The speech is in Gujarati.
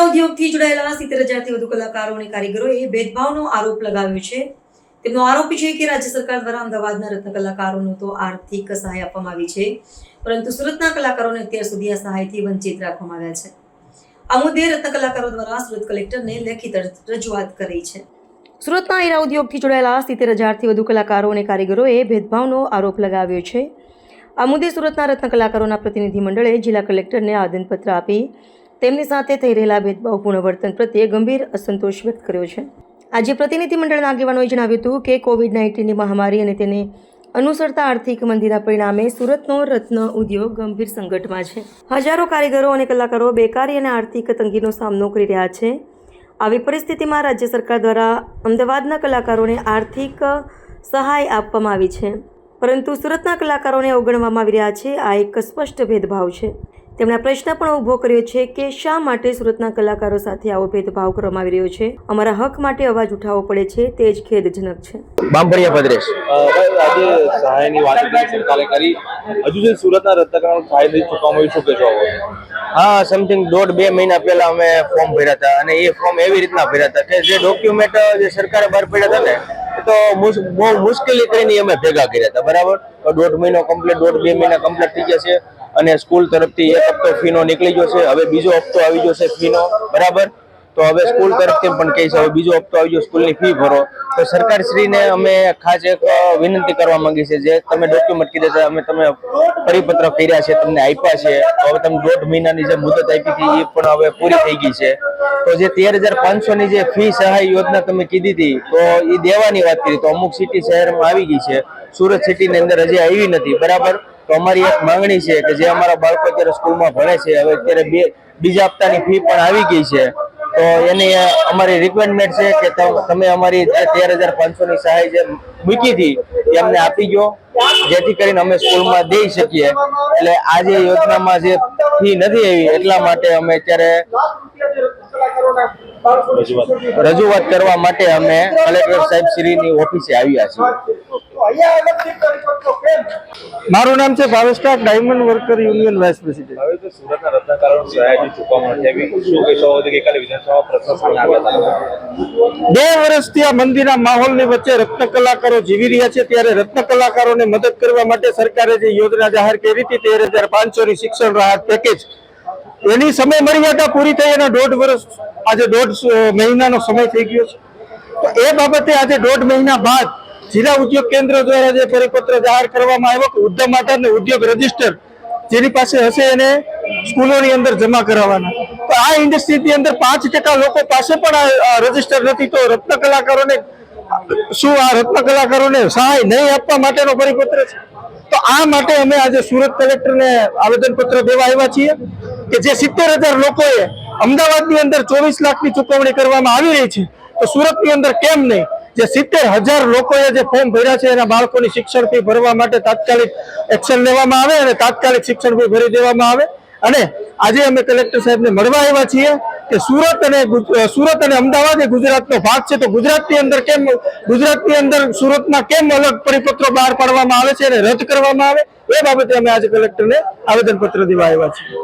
હીરા ઉદ્યોગથી જોડાયેલા સિત્તેર હજારથી વધુ કલાકારો અને કારીગરોએ ભેદભાવનો આરોપ લગાવ્યો છે. તેમનો આરોપ છે કે રાજ્ય સરકાર દ્વારા અમદાવાદના રત્ન કલાકારોને તો આર્થિક સહાય આપવામાં આવી છે, પરંતુ સુરતના કલાકારોને અત્યાર સુધી આ સહાયથી વંચિત રાખવામાં આવ્યા છે. આ મુદ્દે રત્ન કલાકારો દ્વારા સુરત કલેક્ટરને લેખિત રજૂઆત કરી છે. સુરતના હીરા ઉદ્યોગથી જોડાયેલા સિત્તેર હજારથી વધુ કલાકારો અને કારીગરોએ ભેદભાવનો આરોપ લગાવ્યો છે. આ મુદ્દે સુરતના રત્ન કલાકારોના પ્રતિનિધિ જિલ્લા કલેક્ટરને આવેદનપત્ર આપી તેમની સાથે થઈ રહેલા ભેદભાવપૂર્ણ વર્તન પ્રત્યે ગંભીર અસંતોષ વ્યક્ત કર્યો છે. આજે પ્રતિનિધિમંડળના આગેવાનોએ જણાવ્યું હતું કે કોવિડ નાઇન્ટીનની મહામારી અને તેને અનુસરતા આર્થિક મંદીના પરિણામે સુરતનો રત્ન ઉદ્યોગ ગંભીર સંકટમાં છે. હજારો કારીગરો અને કલાકારો બેકારી અને આર્થિક તંગીનો સામનો કરી રહ્યા છે. આવી પરિસ્થિતિમાં રાજ્ય સરકાર દ્વારા અમદાવાદના કલાકારોને આર્થિક સહાય આપવામાં આવી છે. પરંતુ સુરતના કલાકારોને અવગણવામાં આવી રહ્યા છે. આ એક સ્પષ્ટ ભેદભાવ છે. તેમણે પ્રશ્ન પણ ઊભો કર્યો છે કે શા માટે સુરતના કલાકારો સાથે આવો ભેદભાવ કરવામાં આવી રહ્યો છે? અમારા હક માટે અવાજ ઉઠાવવો પડે છે તે જ ખેદજનક છે. બામભરિયા ભદ્રેશ. આજે સહાયની વાત કરી સરકારે કરી. હજુ જે સુરતના રત્નકરણ સહાય નથી ચૂકવામાં આવ્યું શું કહેશો હા સમથિંગ દોઢ બે મહિના પહેલા અમે ફોર્મ ભર્યા હતા અને એ ફોર્મ એવી રીતના ભર્યા હતા કે જે ડોક્યુમેન્ટ જે સરકારે બહાર પડ્યા હતા ને તો બહુ મુશ્કેલી કરીને અમે ભેગા કર્યા હતા બરાબર? દોઢ મહિનો કમ્પ્લીટ દોઢ બે મહિના કમ્પ્લીટ થઈ ગયા છે. અને સ્કૂલ તરફથી એક હપ્તો ફીનો નીકળી ગયો છે. હવે બીજો હપ્તો આવી ગયો છે ફીનો. બરાબર? તો હવે સ્કૂલ તરફથી પણ કહીશ હવે બીજો હપ્તો આવી ગયો, સ્કૂલની ફી ભરો. તો સરકારશ્રીને અમે ખાસ એક વિનંતી કરવા માંગી છે જે તમે ડોક્યુમેન્ટ કીધા છે, અમે તમે પરિપત્ર કર્યા છે, તમને આપ્યા છે. તો હવે તમે દોઢ મહિનાની જે મુદત આપી હતી એ પણ હવે પૂરી થઈ ગઈ છે. તો જે તેર હજાર પાંચસો ની જે ફી સહાય યોજના તમે કીધી હતી, તો એ દેવાની વાત કરી. તો અમુક સિટી શહેરમાં આવી ગઈ છે. સુરત સિટીની અંદર હજી આવી નથી. બરાબર? તો અમારી એક માંગણી છે કે જે અમારા બાળકો અત્યારે સ્કૂલમાં ભણે છે, હવે અત્યારે બે, બીજા હપ્તાની ફી પણ આવી ગઈ છે. તો એની અમારી રિક્વાયરમેન્ટ છે કે તમ- અમારી જે તેર હજાર પાંચસો ની સહાય જે મૂકી હતી, એ અમને આપી ગયો જેથી કરીને અમે સ્કૂલમાં દઈ શકીએ. એટલે આ જે યોજનામાં જે ફી નથી આવી, એટલા માટે અમે અત્યારે રજૂઆત કરવા માટે અમે કલેક્ટર સાહેબ શ્રીની ઓફિસે આવ્યા છીએ. મારું નામ છે ભાવેશકા diamond worker union vice president. હવે તો સુરતના રત્નકરણ સહાય હજી ચૂકવવામાં શું કહેશો હવે ગઈકાલે વિધાનસભા પ્રશ્ન સામે આવ્યા બે વર્ષથી આ મંદિરના માહોલની વચ્ચે રત્ન કલાકારો જીવી રહ્યા છે. ત્યારે રત્ન કલાકારોને મદદ કરવા માટે સરકારે જે યોજના જાહેર કરી હતી તેર હજાર પાંચસો ની શિક્ષણ રાહત પેકેજ. એની સમય મર્યાદા પૂરી થઈ અને દોઢ વર્ષ આજે દોઢ મહિનાનો સમય થઈ ગયો છે. તો એ બાબતે આજે દોઢ મહિના બાદ જિલ્લા ઉદ્યોગ કેન્દ્ર દ્વારા જે પરિપત્ર જાહેર કરવામાં આવ્યો કે ઉદ્યમ આધાર અને ઉદ્યોગ રજિસ્ટર જેની પાસે હશે એને સ્કૂલોની અંદર જમા કરાવવાના. તો આ ઇન્ડસ્ટ્રીની અંદર પાંચ ટકા લોકો પાસે પણ આ રજિસ્ટર નથી, તો રત્ન કલાકારોને શું આ રત્ન કલાકારોને સહાય નહીં આપવા માટેનો પરિપત્ર છે? તો આ માટે અમે આજે સુરત કલેક્ટરને આવેદનપત્ર દેવા આવ્યા છીએ કે જે સિત્તેર હજાર લોકોએ અમદાવાદની અંદર ચોવીસ લાખની ચૂકવણી કરવામાં આવી રહી છે, તો સુરતની અંદર કેમ નહીં? જે સિત્તેર હજાર લોકોએ જે ફોર્મ ભર્યા છે, એના બાળકોની શિક્ષણ ફી ભરવા માટે તાત્કાલિક એક્શન લેવામાં આવે અને તાત્કાલિક શિક્ષણ ફી ભરી દેવામાં આવે. અને આજે અમે કલેક્ટર સાહેબને મળવા આવ્યા છીએ કે સુરત અને સુરત અને અમદાવાદ એ ગુજરાતનો ભાગ છે. તો ગુજરાતની અંદર કેમ, ગુજરાતની અંદર સુરતમાં કેમ અલગ પરિપત્રો બહાર પાડવામાં આવે છે અને રદ કરવામાં આવે? એ બાબતે અમે આજે કલેક્ટરને આવેદનપત્ર દેવા આવ્યા છીએ.